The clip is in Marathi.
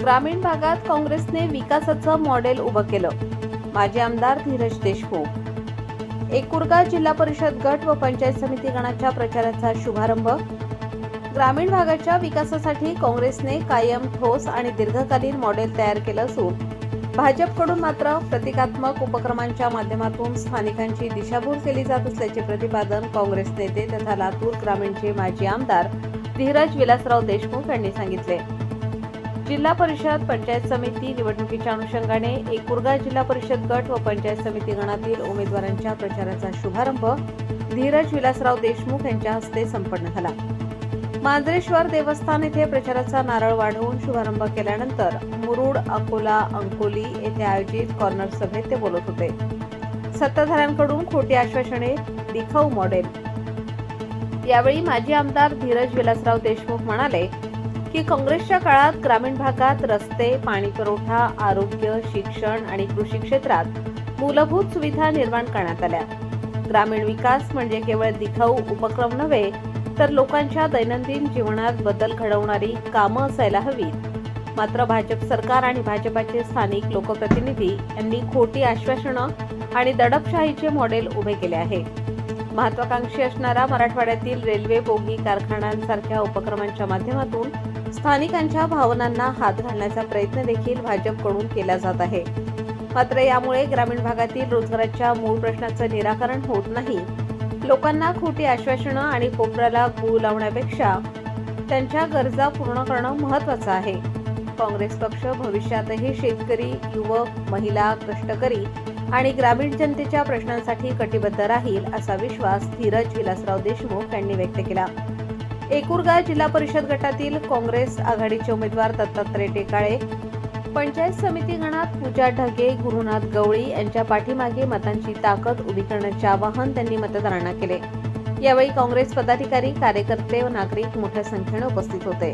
ग्रामीण भागात काँग्रेसने विकासाचं मॉडेल उभं केलं. माजी आमदार धीरज देशमुख. एकुरगा जिल्हा परिषद गट व पंचायत समिती गणाच्या प्रचाराचा शुभारंभ. ग्रामीण भागाच्या विकासासाठी काँग्रेसने कायम ठोस आणि दीर्घकालीन मॉडेल तयार केलं असून भाजपकडून मात्र प्रतिकात्मक उपक्रमांच्या माध्यमातून स्थानिकांची दिशाभूल केली जात असल्याचे प्रतिपादन काँग्रेस नेते तथा लातूर ग्रामीणचे माजी आमदार धीरज विलासराव देशमुख यांनी सांगितले. जिल्हा परिषद पंचायत समिती निवडणुकीच्या अनुषंगाने एकुरगा जिल्हा परिषद गट व पंचायत समिती गणातील उमेदवारांच्या प्रचाराचा शुभारंभ धीरज विलासराव देशमुख यांच्या हस्ते संपन्न झाला. मांजरेश्वर देवस्थान येथे प्रचाराचा नारळ वाढवून शुभारंभ केल्यानंतर मुरुड अकोला अंकोली येथे आयोजित कॉर्नर सभेत ते बोलत होते. सत्ताधाऱ्यांकडून खोटी आश्वासने दिखाऊ मॉडेल. यावेळी माजी आमदार धीरज विलासराव देशमुख म्हणाले की काँग्रेसच्या काळात ग्रामीण भागात रस्ते पाणी पुरवठा आरोग्य शिक्षण आणि कृषी क्षेत्रात मूलभूत सुविधा निर्माण करण्यात आल्या. ग्रामीण विकास म्हणजे केवळ दिखाऊ उपक्रम नव्हे तर लोकांच्या दैनंदिन जीवनात बदल घडवणारी कामं असायला हवीत. मात्र भाजप सरकार आणि भाजपाचे स्थानिक लोकप्रतिनिधी यांनी खोटी आश्वासनं आणि दडपशाहीचे मॉडेल उभे केले आहे. महत्वाकांक्षी असणारा मराठवाड्यातील रेल्वे बोगी कारखान्यांसारख्या उपक्रमांच्या माध्यमातून स्थानिकांच्या भावनांना हात घालण्याचा प्रयत्न देखील भाजपकडून केला जात आहे. मात्र यामुळे ग्रामीण भागातील रोजगाराच्या मूळ प्रश्नाचं निराकरण होत नाही. लोकांना खोटी आश्वासनं आणि कोपऱ्याला गूळ लावण्यापेक्षा त्यांच्या गरजा पूर्ण करणं महत्वाचं आहे. काँग्रेस पक्ष भविष्यातही शेतकरी युवक महिला कष्टकरी आणि ग्रामीण जनतेच्या प्रश्नांसाठी कटिबद्ध राहील असा विश्वास धीरज विलासराव देशमुख यांनी व्यक्त केला. एकुरगा जिल्हा परिषद गटातील काँग्रेस आघाडीचे उमेदवार दत्तात्रय टेकाळे पंचायत समिती गणात पूजा ढगे गुरुनाथ गवळी यांच्या पाठीमागे मतांची ताकद उभी करण्याचे आवाहन त्यांनी मतदारांना केले. यावेळी काँग्रेस पदाधिकारी कार्यकर्ते व नागरिक मोठ्या संख्येने उपस्थित होते.